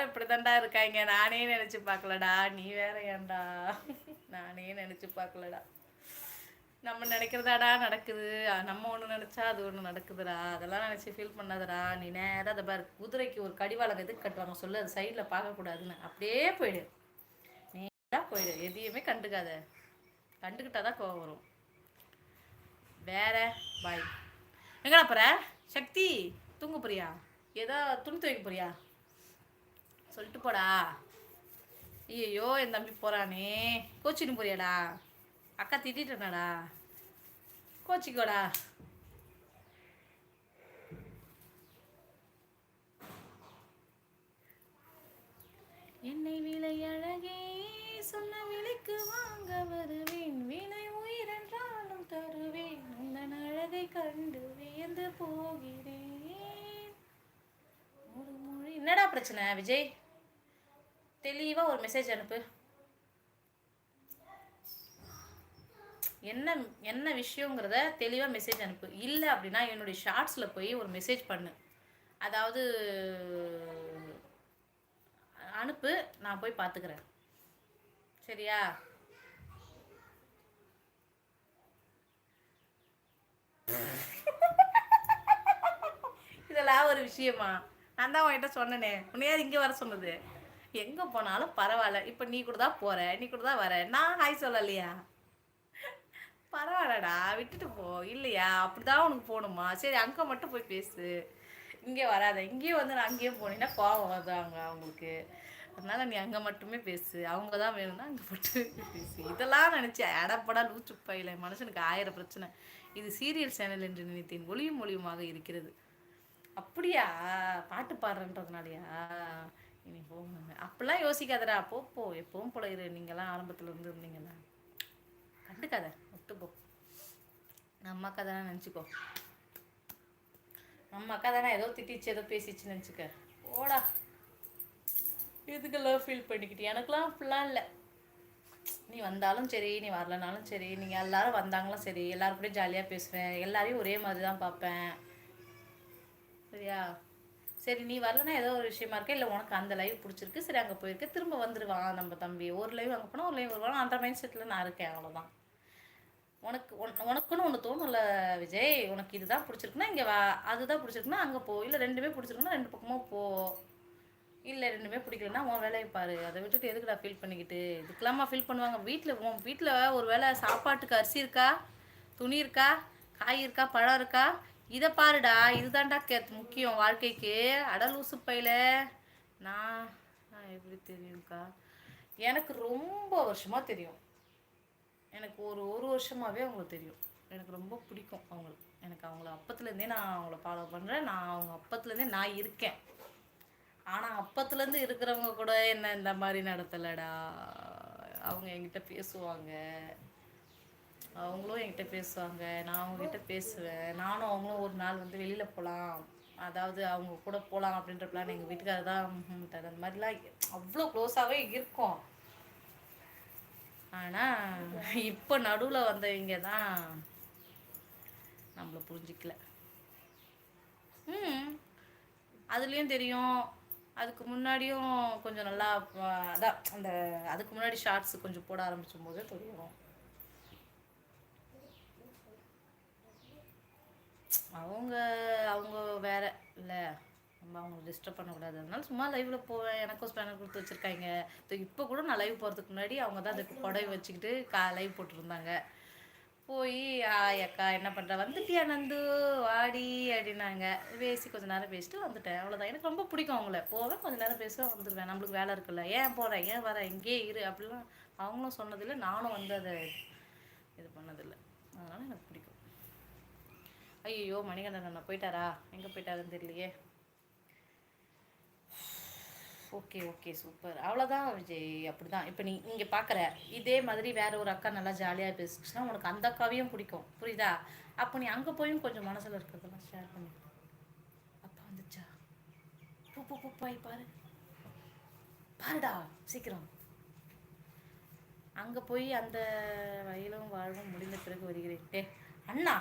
எல்லாரும் இப்படி தாண்டா இருக்காங்க. நானே நினச்சி பார்க்கலடா. நீ வேற ஏன்டா? நானே நினச்சி பார்க்கலடா. நம்ம நினைக்கிறதாடா நடக்குது. நம்ம ஒன்று நினச்சா அது ஒன்று நடக்குதுடா. அதெல்லாம் நினச்சி ஃபீல் பண்ணாதடா. நீ நேராக அதை பாரு. குதிரைக்கு ஒரு கடிவாளம் எதுக்கு கட்டுவாங்க சொல்லு. அது சைடில் பார்க்கக்கூடாதுன்னு. அப்படியே போயிடு. நேராக போயிடு. எதையுமே கண்டுக்காத. கண்டுக்கிட்டா தான் கோவம் வரும். வேற? பாய் எங்கடா போகிற சக்தி தூங்க போறியா? ஏதோ துணி துவைக்க போறியா? சொல்லிட்டு போடா. ஐயோ என் தம்பி போகிறானே கோச்சின்னு போறியாடா. அக்கா திட்டாடா கோச்சிக்கோடா. என்னை விலை அழகே சொன்ன விலைக்கு வாங்க வருவேன். விலை உயிரென்றாலும் தருவேன். உந்தன் அழகை கண்டு வியந்து போகிறேன். ஒரு மொழி என்னடா பிரச்சனை விஜய்? தெளிவாக ஒரு மெசேஜ் அனுப்பு. என்ன என்ன விஷயங்கிறத தெளிவாக மெசேஜ் அனுப்பு. இல்லை அப்படின்னா என்னுடைய ஷார்ட்ஸில் போய் ஒரு மெசேஜ் பண்ணு. அதாவது அனுப்பு நான் போய் பார்த்துக்கிறேன் சரியா? இதெல்லாம் ஒரு விஷயமா? நான் தான் உன்கிட்ட சொன்னனே. உன்னையார் இங்கே வர சொன்னது. எங்கே போனாலும் பரவாயில்ல. இப்போ நீ கூட தான் போகிற நீ கூட தான் வர. நான் ஹாய் சொல்லலையா? பரவாயில்லடா விட்டுட்டு போ. இல்லையா? அப்படிதான் உனக்கு போகணுமா? சரி அங்கே மட்டும் போய் பேசு. இங்கே வராத. இங்கேயும் வந்து நான் அங்கேயும் போனீங்கன்னா கோவம் வருதாங்க அவங்களுக்கு? அதனால நீ அங்கே மட்டுமே பேசு. அவங்க தான் வேணும்னா அங்கே போட்டு பேசு. இதெல்லாம் நினச்சி அடப்படா லூச்சு பையில மனுஷனுக்கு ஆயிரம் பிரச்சனை. இது சீரியல் சேனல் என்று நினைத்தேன். ஒளியும் ஒளியுமாக இருக்கிறது. அப்படியா? பாட்டு பாடுறன்றதுனாலயா? இனி போங்க அப்படிலாம் யோசிக்காதடா. போ போ. எப்பவும் போல இரு. நீங்களாம் ஆரம்பத்தில் இருந்து இருந்தீங்கன்னா. கண்டுக்காத. விட்டுப்போ நம்ம அக்கா தானே நினச்சிக்கோ. நம்ம அக்கா தானே ஏதோ திட்டிச்சு ஏதோ பேசிச்சு நினச்சிக்க. ஓடா இதுக்கெல்லாம் ஃபீல் பண்ணிக்கிட்டு எனக்கெல்லாம் அப்படிலாம் இல்லை. நீ வந்தாலும் சரி நீ வரலனாலும் சரி நீங்கள் எல்லாரும் வந்தாங்களும் சரி எல்லாருக்கூடயும் ஜாலியாக பேசுவேன். எல்லாரையும் ஒரே மாதிரி தான் பார்ப்பேன். சரியா? சரி நீ வரலன்னா ஏதோ ஒரு விஷயமா இருக்க இல்லை உனக்கு அந்த லைவ் பிடிச்சிருக்கு சரி அங்கே போயிருக்க திரும்ப வந்துடுவான் நம்ம தம்பி. ஒரு லைவ் அங்கே போனால் ஒரு லைவ் வருவான் அந்த மைண்ட் செட்டில் நான் இருக்கேன் அவ்வளோதான் உனக்கு உன் உனக்குன்னு ஒன்று தோணும்ல விஜய்? உனக்கு இதுதான் பிடிச்சிருக்குன்னா இங்கே வா. அதுதான் பிடிச்சிருக்குன்னா அங்கே போ. இல்லை ரெண்டுமே பிடிச்சிருக்குன்னா ரெண்டு பக்கமும் போ. இல்லை ரெண்டுமே பிடிக்கலன்னா உன் வேலையை பாரு. அதை விட்டுட்டு எதுக்குடா ஃபீல் பண்ணிக்கிட்டு? இதுக்கெல்லாமா ஃபீல் பண்ணுவாங்க? வீட்டில் உன் வீட்டில் ஒரு வேளை சாப்பாட்டுக்கு அரிசி இருக்கா? துணி இருக்கா? காய் இருக்கா? பழம் இருக்கா? இதை பாருடா இதுதான்டா கே முக்கியம் வாழ்க்கைக்கு. அடலூசு பையில. நான் நான் எப்படி தெரியும்க்கா? எனக்கு ரொம்ப வருஷமாக தெரியும். எனக்கு ஒரு ஒரு வருஷமாகவே அவங்களுக்கு தெரியும். எனக்கு ரொம்ப பிடிக்கும் அவங்களுக்கு எனக்கு அவங்கள அப்பத்துலேருந்தே நான் அவங்கள ஃபாலோ பண்ணுறேன் நான் அவங்க அப்பத்துலேருந்தே நான் இருக்கேன். ஆனால் அப்பத்துலேருந்து இருக்கிறவங்க கூட என்ன இந்த மாதிரி நடத்தலைடா? அவங்க என்கிட்ட பேசுவாங்க. அவங்களும் என்கிட்ட பேசுவாங்க நான் அவங்ககிட்ட பேசுவேன். நானும் அவங்களும் ஒரு நாள் வந்து வெளியில் போகலாம் அதாவது அவங்க கூட போகலாம் அப்படின்ற பிளான் எங்கள் வீட்டுக்காரர் தான். அந்த மாதிரிலாம் அவ்வளோ க்ளோஸாகவே இருக்கும். ஆனால் இப்போ நடுவில் வந்தவங்க தான் நம்மளை புரிஞ்சிக்கல. ம் அதுலேயும் தெரியும். அதுக்கு முன்னாடியும் கொஞ்சம் நல்லா அதான் அந்த அதுக்கு முன்னாடி ஷார்ட்ஸ் கொஞ்சம் போட ஆரம்பிச்சும் போதே தெரியும். அவங்க அவங்க வேற இல்லை நம்ம அவங்க டிஸ்டர்ப் பண்ணக்கூடாது. அதனால சும்மா லைவ்ல போவேன். எனக்கும் ஸ்பேனர் கொடுத்து வச்சிருக்காங்க. இப்போ கூட நான் லைவ் போகிறதுக்கு முன்னாடி அவங்க தான் அதுக்கு புடவை வச்சுக்கிட்டு கா லைவ் போட்டிருந்தாங்க. போய் ஆய் அக்கா என்ன பண்ணுற வந்துட்டியா நந்து? வாடி அப்படின்னாங்க. பேசி கொஞ்ச நேரம் பேசிட்டு வந்துட்டேன். அவ்வளோதான் எனக்கு ரொம்ப பிடிக்கும் அவங்கள. போவேன் கொஞ்ச நேரம் பேசுவேன் வந்துடுவேன் நம்மளுக்கு வேலை இருக்குல்ல. ஏன் போகிறேன் ஏன் வரேன் இங்கேயே இரு அப்படிலாம் அவங்களும் சொன்னதில்லை. நானும் வந்து அதை இது பண்ணதில்லை. அதனால் எனக்கு பிடிக்கும். ஐயோ மணிகண்டன் அண்ணா போயிட்டாரா? எங்கே போயிட்டாருன்னு தெரியலையே. Okay okay super. அவ்வளோதான் விஜய் அப்படிதான். இப்போ நீ இங்கே பார்க்குற இதே மாதிரி வேற ஒரு அக்கா நல்லா ஜாலியாக பேசிச்சுன்னா உனக்கு அந்த அக்காவையும் பிடிக்கும். புரியுதா? அப்போ நீ அங்கே போயும் கொஞ்சம் மனசில் இருக்கிறதெல்லாம் ஷேர் பண்ணி. அப்பா வந்துச்சா? பூ பூ பூப்பாய் பாரு. பாருடா சீக்கிரம். அங்கே போய் அந்த வயலும் வாழ்வும் முடிந்த பிறகு வருகிறேன். டே அண்ணா.